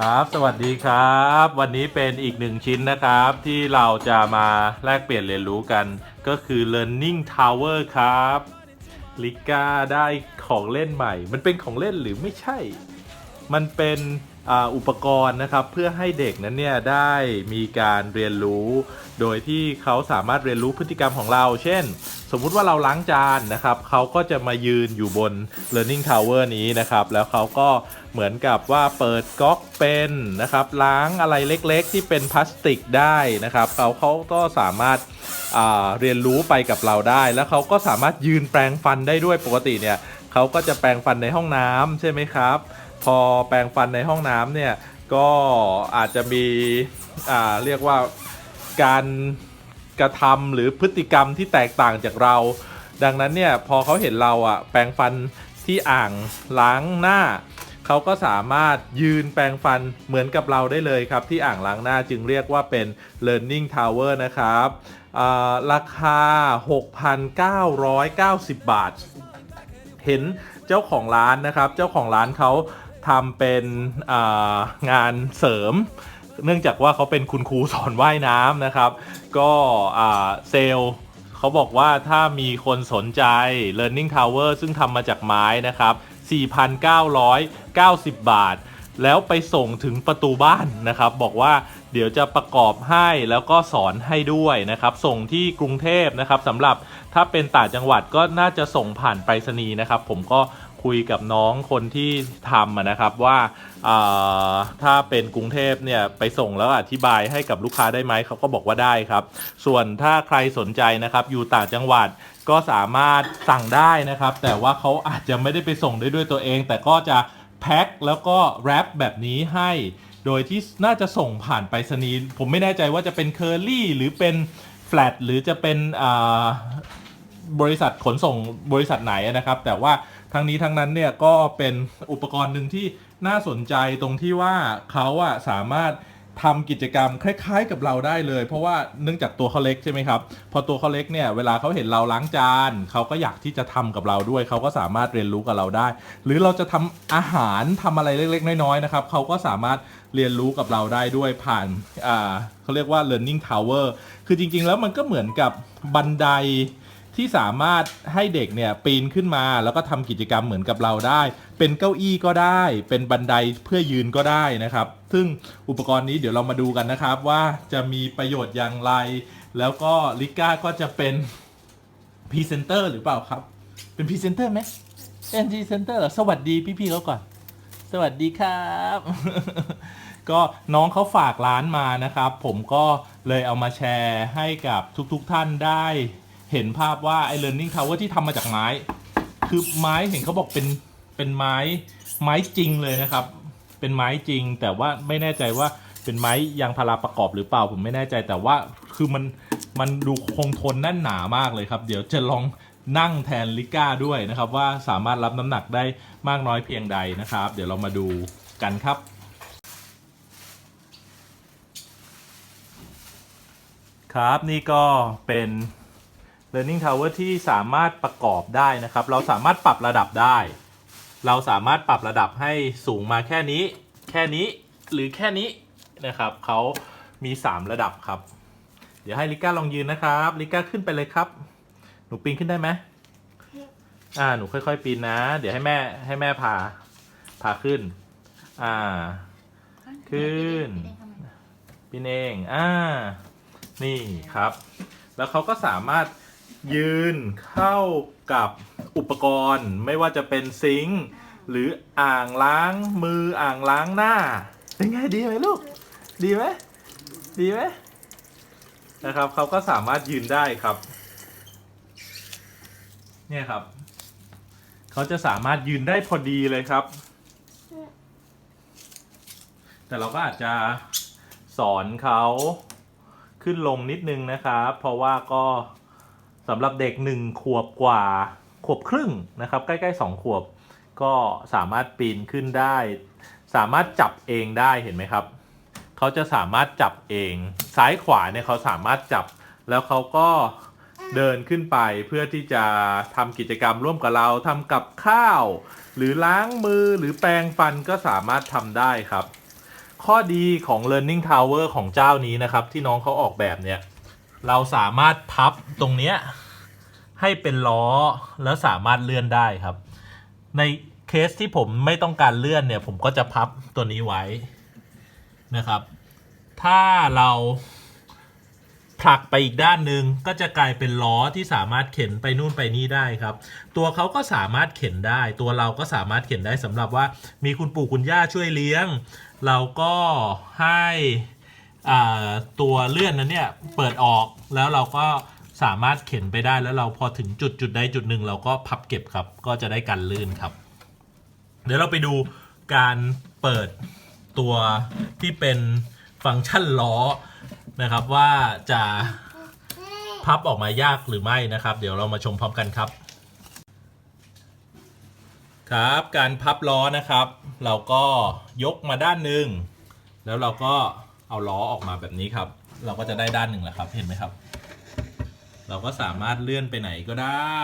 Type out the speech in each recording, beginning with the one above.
ครับ สวัสดีครับ วันนี้เป็นอีกหนึ่งชิ้นนะครับ ที่เราจะมาแลกเปลี่ยนเรียนรู้กัน ก็คือ learning tower ครับลิก้าได้ของเล่นใหม่ มันเป็นของเล่นหรือไม่ใช่ มันเป็น อุปกรณ์นะครับเพื่อให้เด็กนั้นเนี่ยได้มีการเรียนรู้ โดยที่เขาสามารถเรียนรู้พฤติกรรมของเรา เช่น สมมุติว่าเราล้างจานนะครับเขาก็จะมายืนอยู่บน learning tower นี้นะครับแล้วเขาก็เหมือนกับว่าเปิดก๊อกเป็นนะครับล้างอะไรเล็กๆ ที่เป็นพลาสติกได้นะครับเขาเขาก็สามารถเรียนรู้ไปกับเราได้ แล้วเขาก็สามารถยืนแปรงฟันได้ด้วยปกติเนี่ยเขาก็จะแปรงฟันในห้องน้ำใช่ไหมครับ พอแปรงฟันในห้องน้ำเนี่ยก็อาจจะมีอ่าเรียกว่าการกระทำหรือพฤติกรรมที่แตกต่างจากเรา ดังนั้นเนี่ยพอเขาเห็นเราอะแปรงฟันที่อ่างล้างหน้า เขาก็สามารถยืนแปรงฟันเหมือนกับเราได้เลยครับ ที่อ่างล้างหน้าจึงเรียกว่าเป็น learning tower นะครับอ่าราคา 6,990 บาท เห็นเจ้าของร้านนะครับ เจ้าของร้านเขา ทำเป็นงานเสริม เนื่องจากว่าเขาเป็นคุณครูสอนว่ายน้ำนะครับ ก็เซลเขาบอกว่าถ้ามีคนสนใจ Learning Tower ซึ่งทำมาจากไม้นะครับ 4,990 บาท แล้วไปส่งถึงประตูบ้านนะครับ บอกว่าเดี๋ยวจะประกอบให้แล้วก็สอนให้ด้วยนะครับ ส่งที่กรุงเทพนะครับสำหรับถ้าเป็นต่างจังหวัดก็น่าจะส่งผ่านไปรษณีย์นะครับ ผมก็ คุยกับน้องคนที่ทำนะครับว่าาถ้าเป็นกรุงเทพเนี่ยไปส่งแล้วอธิบายให้กับลูกค้าได้ไหมเขาก็บอกว่าได้ครับ ส่วนถ้าใครสนใจนะครับอยู่ต่างจังหวัดก็สามารถสั่งได้นะครับ แต่ว่าเขาอาจจะไม่ได้ไปส่งได้ด้วยตัวเอง แต่ก็จะแพ็คแล้วก็แรปแบบนี้ให้ โดยที่น่าจะส่งผ่านไปรษณีย์ผมไม่แน่ใจว่าจะเป็นเคอรี่หรือเป็นแฟลตหรือจะเป็นบริษัทขนส่งบริษัทไหนนะครับ แต่ว่า ทั้งนี้ทั้งนั้นเนี่ยก็เป็นอุปกรณ์หนึ่งที่น่าสนใจตรงที่ว่าเขาอะสามารถทำกิจกรรมคล้าย ๆ กับเราได้เลย เพราะว่าเนื่องจากตัวเขาเล็กใช่ไหมครับ พอตัวเขาเล็กเนี่ยเวลาเขาเห็นเราล้างจานเขาก็อยากที่จะทำกับเราด้วย เขาก็สามารถเรียนรู้กับเราได้ หรือเราจะทำอาหารทำอะไรเล็ก ๆ น้อยๆนะครับเขาก็สามารถเรียนรู้กับเราได้ด้วยผ่านเขาเรียกว่า learning tower คือจริง ๆ แล้วมันก็เหมือนกับบันได ที่สามารถให้เด็กเนี่ยปีนขึ้นมาแล้วก็ทำกิจกรรมเหมือนกับเราได้ เป็นเก้าอี้ก็ได้ เป็นบันไดเพื่อยืนก็ได้นะครับ ซึ่งอุปกรณ์นี้เดี๋ยวเรามาดูกันนะครับ ว่าจะมีประโยชน์อย่างไร แล้วก็ลิก้าก็จะเป็นพรีเซนเตอร์หรือเปล่าครับ เป็นพรีเซนเตอร์ไหมเป็นพรีเซนเตอร์เหรอสวัสดีพี่ๆเขาก่อน สวัสดีครับ ก็น้องเขาฝากร้านมานะครับ ผมก็เลยเอามาแชร์ให้กับทุกๆท่านได้ เห็นภาพว่าไอ้ learning tower ที่ทำมาจากไม้ คือไม้เห็นเขาบอกเป็นเป็นไม้ไม้จริงเลยนะครับ เป็นไม้จริง แต่ว่าไม่แน่ใจว่าเป็นไม้ยางพาราประกอบหรือเปล่าผมไม่แน่ใจแต่ว่าคือมันมันดูคงทนแน่นหนามากเลยครับ เดี๋ยวจะลองนั่งแทนลิก้าด้วยนะครับ ว่าสามารถรับน้ำหนักได้มากน้อยเพียงใดนะครับ เดี๋ยวเรามาดูกันครับครับนี่ก็เป็น Learning Tower ที่สามารถประกอบได้นะครับ เราสามารถปรับระดับได้ เราสามารถปรับระดับให้สูงมาแค่นี้ แค่นี้หรือแค่นี้นะครับเขามี 3 ระดับครับ เดี๋ยวให้ลิก้าลองยืนนะครับลิก้าขึ้นไปเลยครับ หนูปีนขึ้นได้ไหมอ่าหนูค่อยๆปีนนะ เดี๋ยวให้แม่ให้แม่พาพาขึ้น อ่า ขึ้นปีนเองอ่านี่ครับ แล้วเขาก็สามารถ ยืนเข้ากับอุปกรณ์ ไม่ว่าจะเป็นซิงค์หรืออ่างล้างมืออ่างล้างหน้า เป็นไงดีไหมลูก ดีไหมดีไหมนะครับเขาก็สามารถยืนได้ครับ เนี่ยครับ เขาจะสามารถยืนได้พอดีเลยครับ แต่เราก็อาจจะสอนเขาขึ้นลงนิดนึงนะครับ เพราะว่าก็ สำหรับเด็กหนึ่งขวบกว่าขวบครึ่งนะครับ ใกล้ๆสองขวบ ก็สามารถปีนขึ้นได้ สามารถจับเองได้เห็นไหมครับเขาจะสามารถจับเองซ้ายขวาเนี่ยเขาสามารถจับ แล้วเขาก็เดินขึ้นไปเพื่อที่จะทำกิจกรรมร่วมกับเราทำกับข้าว หรือล้างมือหรือแปรงฟันก็สามารถทำได้ครับ ข้อดีของ Learning Tower ของเจ้านี้นะครับ ที่น้องเขาออกแบบเนี่ย เราสามารถพับตรงเนี้ยให้เป็นล้อแล้วสามารถเลื่อนได้ครับ ในเคสที่ผมไม่ต้องการเลื่อนเนี่ย ผมก็จะพับตัวนี้ไว้นะครับ ถ้าเราผลักไปอีกด้านหนึ่งก็จะกลายเป็นล้อที่สามารถเข็นไปนู่นไปนี่ได้ครับ ตัวเขาก็สามารถเข็นได้ ตัวเราก็สามารถเข็นได้สำหรับว่ามีคุณปู่คุณย่าช่วยเลี้ยง เราก็ให้ ตัวเลื่อนนั้นเนี่ยเปิดออกแล้วเราก็สามารถเข็นไปได้แล้วเราพอถึงจุดจุดใดจุดหนึ่งเราก็พับเก็บครับ ก็จะได้การลื่นครับ เดี๋ยวเราไปดูการเปิดตัวที่เป็นฟังก์ชันล้อนะครับว่าจะพับออกมายากหรือไม่นะครับ เดี๋ยวเรามาชมพร้อมกันครับ ครับการพับล้อนะครับ เราก็ยกมาด้านหนึ่งแล้วเราก็ เอาล้อออกมาแบบนี้ครับ เราก็จะได้ด้านหนึ่งแหละครับ เห็นไหมครับ เราก็สามารถเลื่อนไปไหนก็ได้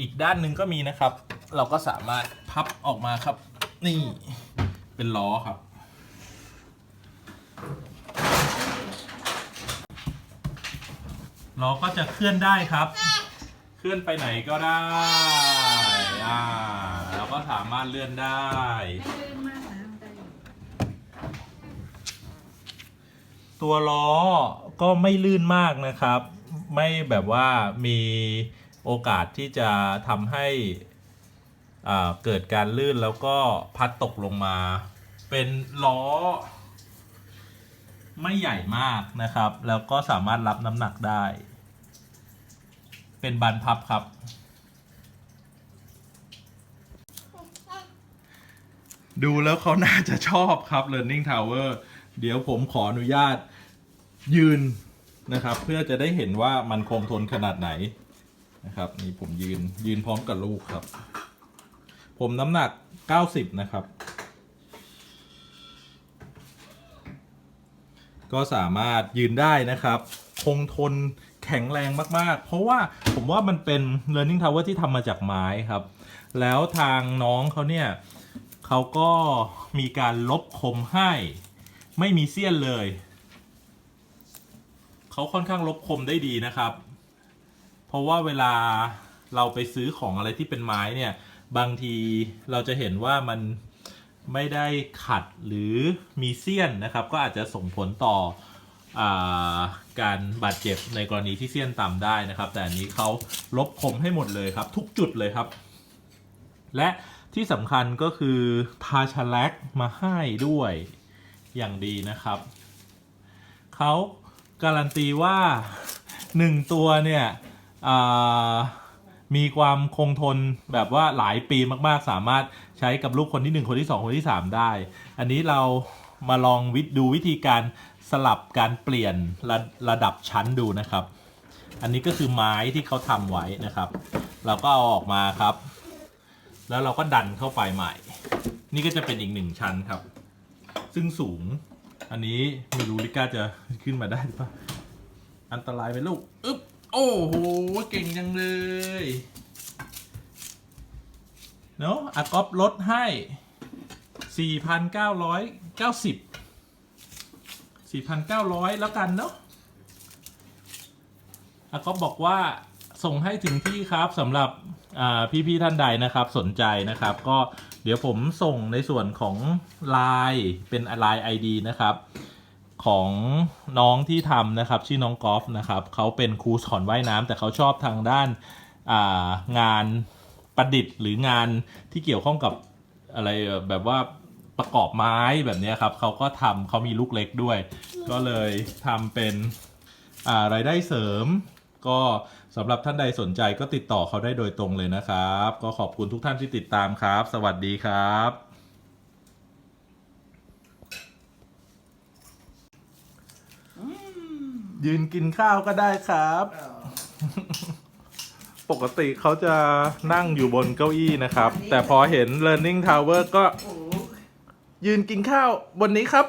อีกด้านหนึ่งก็มีนะครับ เราก็สามารถพับออกมาครับ นี่เป็นล้อครับ ล้อก็จะเคลื่อนได้ครับ เคลื่อนไปไหนก็ได้อ่าเราก็สามารถเลื่อนได้ ลื่นมากนะมันจะอยู่ ตัวล้อก็ไม่ลื่นมากนะครับ ไม่แบบว่ามีโอกาสที่จะทำให้อ่าเกิดการลื่นแล้วก็พัดตกลงมา เป็นล้อ ไม่ใหญ่มากนะครับ แล้วก็สามารถรับน้ำหนักได้ เป็นบานพับครับ ดูแล้วเขาน่าจะชอบครับ Learning Tower เดี๋ยวผมขออนุญาตยืนนะครับ เพื่อจะได้เห็นว่ามันคงทนขนาดไหนนะครับ นี่ผมยืนยืนพร้อมกับลูกครับ ผมน้ำหนัก 90 นะครับ ก็สามารถยืนได้นะครับ คงทนแข็งแรงมาก ๆ เพราะว่าผมว่ามันเป็น Learning Tower ที่ทำมาจากไม้ครับ แล้วทางน้องเขาเนี่ยเขาก็มีการลบคมให้ ไม่มีเสี้ยนเลย เขาค่อนข้างลบคมได้ดีนะครับ เพราะว่าเวลาเราไปซื้อของอะไรที่เป็นไม้เนี่ย บางทีเราจะเห็นว่ามันไม่ได้ขัดหรือมีเสี้ยนนะครับ ก็อาจจะส่งผลต่ออาการบาดเจ็บในกรณีที่เสี้ยนต่ำได้นะครับ แต่อันนี้เขาลบคมให้หมดเลยครับ ทุกจุดเลยครับ และที่สำคัญก็คือทาชาแลกมาให้ด้วย อย่างดีนะครับ เขาการันตีว่า 1 ตัวเนี่ยมีความคงทนแบบว่าหลายปีมากๆ สามารถใช้กับลูกคนที่ 1 คนที่ 2 คนที่ 3 ได้ อันนี้เรามาลองวิดูวิธีการสลับการเปลี่ยนระระดับชั้นดูนะครับ อันนี้ก็คือไม้ที่เขาทำไว้นะครับ เราก็เอาออกมาครับ แล้วเราก็ดันเข้าไปใหม่ นี่ก็จะเป็นอีกหนึ่งชั้นครับ ซึ่งสูง อันนี้ไม่รู้ลิก้าจะขึ้นมาได้หรือเปล่า อันตรายไหมลูก อึ๊บ โอ้โห เก่งจังเลย เนาะอากอบลดให้ 4,990 4,900 แล้วกันเนาะอาก็บบอกว่าส่งให้ถึงที่ครับสำหรับ พี่ๆท่านใดนะครับสนใจนะครับ ก็เดี๋ยวผมส่งในส่วนของ Line เป็น Line ID นะครับ ของน้องที่ทำนะครับ ชื่อน้องกอล์ฟนะครับเขาเป็นครูสอนว่ายน้ำแต่เขาชอบทางด้านางานประดิษฐ์ หรืองานที่เกี่ยวข้องกับอะไรแบบว่าประกอบไม้แบบนี้ครับเขาก็ทำเขามีลูกเล็กด้วย ก็เลยทำเป็นารายได้เสริม ก็สำหรับท่านใดสนใจก็ติดต่อเขาได้โดยตรงเลยนะครับ ก็ขอบคุณทุกท่านที่ติดตามครับ สวัสดีครับยืนกินข้าวก็ได้ครับ ปกติเขาจะนั่งอยู่บนเก้าอี้นะครับ แต่พอเห็น Learning Tower ก็โอ้โหยืนกินข้าวบนนี้ครับ